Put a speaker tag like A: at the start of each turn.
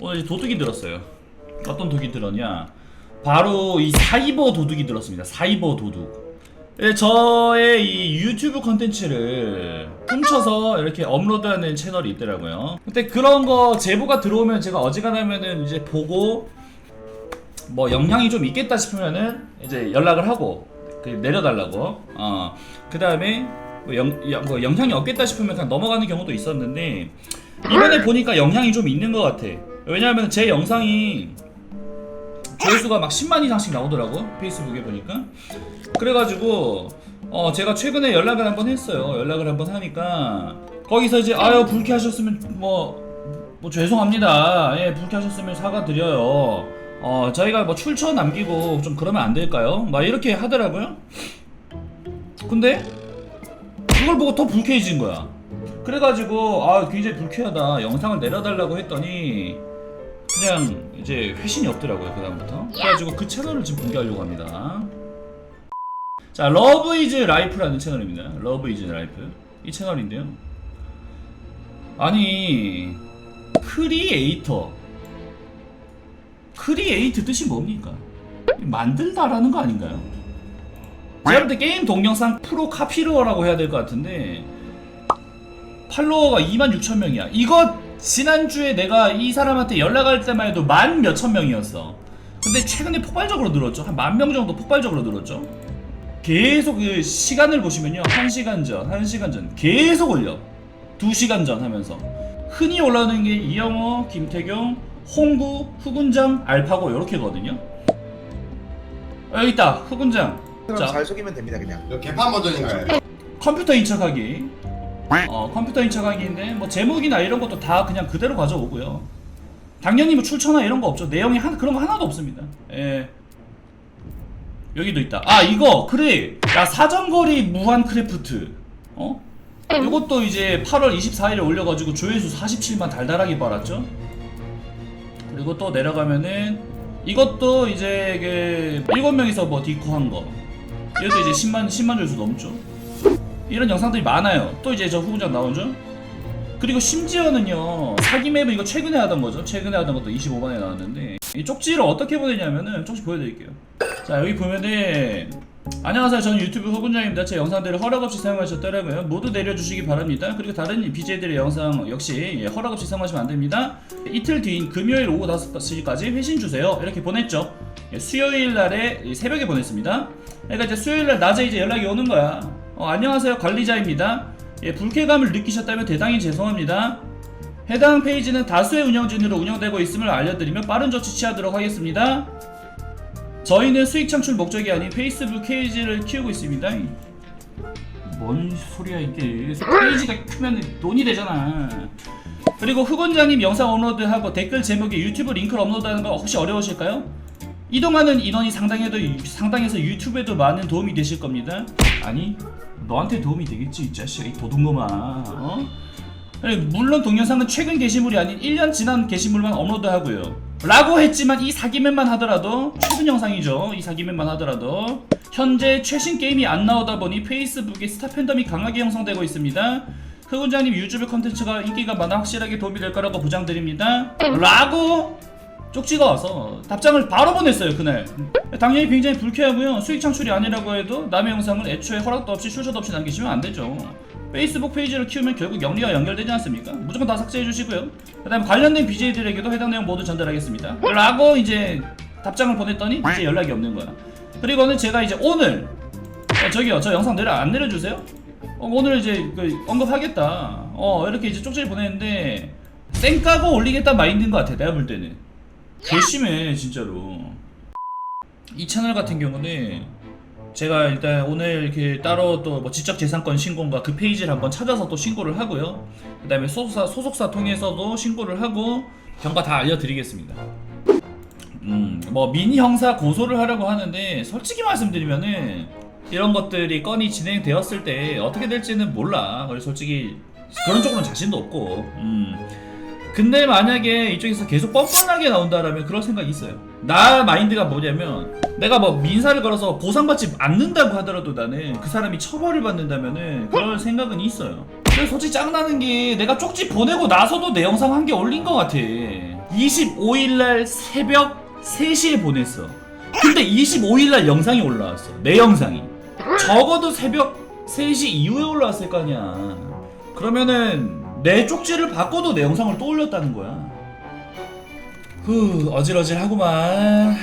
A: 오늘 도둑이 들었어요. 어떤 도둑이 들었냐? 바로 이 사이버 도둑이 들었습니다. 사이버 도둑. 예, 저의 이 유튜브 컨텐츠를 훔쳐서 이렇게 업로드하는 채널이 있더라고요. 근데 그런 거 제보가 들어오면 제가 어지간하면은 이제 보고 뭐 영향이 좀 있겠다 싶으면은 이제 연락을 하고 그 내려달라고. 어. 그 다음에 뭐, 영, 야, 뭐 영향이 없겠다 싶으면 그냥 넘어가는 경우도 있었는데 이번에 보니까 영향이 좀 있는 것 같아. 왜냐하면 제 영상이 조회수가 막 10만 이상씩 나오더라고 페이스북에 보니까. 그래가지고 어 제가 최근에 연락을 한번 했어요. 연락을 한번 하니까 거기서 이제 아유 불쾌하셨으면 뭐 뭐 죄송합니다. 예 불쾌하셨으면 사과드려요. 어 저희가 뭐 출처 남기고 좀 그러면 안 될까요? 막 이렇게 하더라고요. 근데 그걸 보고 더 불쾌해진 거야. 그래가지고 아 굉장히 불쾌하다. 영상을 내려달라고 했더니 그냥 이제 회신이 없더라고요 그 다음부터. 그래가지고 그 채널을 지금 공개하려고 합니다. 자 러브 이즈 라이프라는 채널입니다. 러브 이즈 라이프 이 채널인데요. 아니 크리에이터 크리에이트 뜻이 뭡니까? 만들다라는 거 아닌가요? 제가 볼 때 게임 동영상 프로 카피러라고 해야 될 것 같은데 팔로워가 2만 6천 명이야. 이거 지난주에 내가 이 사람한테 연락할 때만 해도 만 몇천 명이었어. 근데 최근에 폭발적으로 늘었죠. 한 만 명 정도 폭발적으로 늘었죠. 계속 그 시간을 보시면요. 1시간 전, 1시간 전 계속 올려. 2시간 전 하면서 흔히 올라오는 게 이영호, 김태경, 홍구, 후군장, 알파고 이렇게거든요. 여기 있다. 후군장.
B: 그럼
A: 자.
B: 잘 속이면 됩니다 그냥
C: 이거 개판 버전인가요?
A: 컴퓨터 인척하기. 어, 컴퓨터 인척하기인데 뭐 제목이나 이런 것도 다 그냥 그대로 가져오고요. 당연히 뭐 출처나 이런 거 없죠. 내용이 한 그런 거 하나도 없습니다. 예. 여기도 있다. 아 이거 그래. 야 사정거리 무한 크래프트. 어? 이것도 이제 8월 24일에 올려가지고 조회수 47만 달달하게 빨았죠. 그리고 또 내려가면은 이것도 이제 그 7명이서 뭐 디코 한 거. 얘도 이제 10만 10만 조회수 넘죠. 이런 영상들이 많아요. 또 이제 저 후보장 나오죠. 그리고 심지어는요 사기 맵은 이거 최근에 하던 거죠. 최근에 하던 것도 25만에 나왔는데 이 쪽지를 어떻게 보내냐면은 쪽지 보여드릴게요. 자 여기 보면은 안녕하세요. 저는 유튜브 후군장입니다. 제 영상들을 허락 없이 사용하셨더라고요. 모두 내려주시기 바랍니다. 그리고 다른 BJ들의 영상 역시 예, 허락 없이 사용하시면 안 됩니다. 이틀 뒤인 금요일 오후 5시까지 회신 주세요. 이렇게 보냈죠. 예, 수요일 날에 이 새벽에 보냈습니다. 그러니까 이제 수요일 날 낮에 이제 연락이 오는 거야. 어, 안녕하세요. 관리자입니다. 예, 불쾌감을 느끼셨다면 대단히 죄송합니다. 해당 페이지는 다수의 운영진으로 운영되고 있음을 알려드리며 빠른 조치 취하도록 하겠습니다. 저희는 수익 창출 목적이 아닌 페이스북 페이지를 키우고 있습니다. 뭔 소리야 이게? 페이지가 크면 돈이 되잖아. 그리고 흑원장님 영상 업로드하고 댓글 제목에 유튜브 링크를 업로드하는 거 혹시 어려우실까요? 이동하는 인원이 상당해도 유- 상당해서 유튜브에도 많은 도움이 되실 겁니다. 아니 너한테 도움이 되겠지 이 자식아 이 도둑놈아. 어? 물론 동영상은 최근 게시물이 아닌 1년 지난 게시물만 업로드하고요. 라고 했지만 이 사기맨만 하더라도 최근 영상이죠. 이 사기맨만 하더라도 현재 최신 게임이 안 나오다 보니 페이스북에 스타 팬덤이 강하게 형성되고 있습니다. 흑원장님 유튜브 컨텐츠가 인기가 많아 확실하게 도움이 될 거라고 보장드립니다. 라고 쪽지가 와서 답장을 바로 보냈어요 그날. 당연히 굉장히 불쾌하고요. 수익 창출이 아니라고 해도 남의 영상을 애초에 허락도 없이 출처도 없이 남기시면 안 되죠. 페이스북 페이지를 키우면 결국 영리와 연결되지 않습니까? 무조건 다 삭제해 주시고요. 그 다음 관련된 BJ들에게도 해당 내용 모두 전달하겠습니다. 라고 이제 답장을 보냈더니 이제 연락이 없는 거야. 그리고는 제가 이제 오늘 어, 저기요 저 영상 내려 안 내려주세요? 어, 오늘 이제 그 언급하겠다. 어 이렇게 이제 쪽지를 보냈는데 쌩 까고 올리겠다 마인드인 것 같아 내가 볼 때는. 괘씸해 진짜로. 이 채널 같은 경우는 제가 일단 오늘 이렇게 따로 또 뭐 지적 재산권 신고인가 그 페이지를 한번 찾아서 또 신고를 하고요. 그 다음에 소속사 소속사 통해서도 신고를 하고 경과 다 알려드리겠습니다. 음, 뭐 민희 형사 고소를 하려고 하는데 솔직히 말씀드리면은 이런 것들이 건이 진행되었을 때 어떻게 될지는 몰라. 그래서 솔직히 그런 쪽으로는 자신도 없고. 음. 근데 만약에 이쪽에서 계속 뻔뻔하게 나온다라면 그럴 생각이 있어요. 나 마인드가 뭐냐면 내가 뭐 민사를 걸어서 보상받지 않는다고 하더라도 나는 그 사람이 처벌을 받는다면은 그럴 생각은 있어요. 근데 솔직히 짱나는 게 내가 쪽지 보내고 나서도 내 영상 한 개 올린 것 같아. 25일날 새벽 3시에 보냈어. 근데 25일날 영상이 올라왔어. 내 영상이. 적어도 새벽 3시 이후에 올라왔을 거 아니야. 그러면은 내 쪽지를 바꿔도 내 영상을 또 올렸다는 거야. 후 어질어질하구만.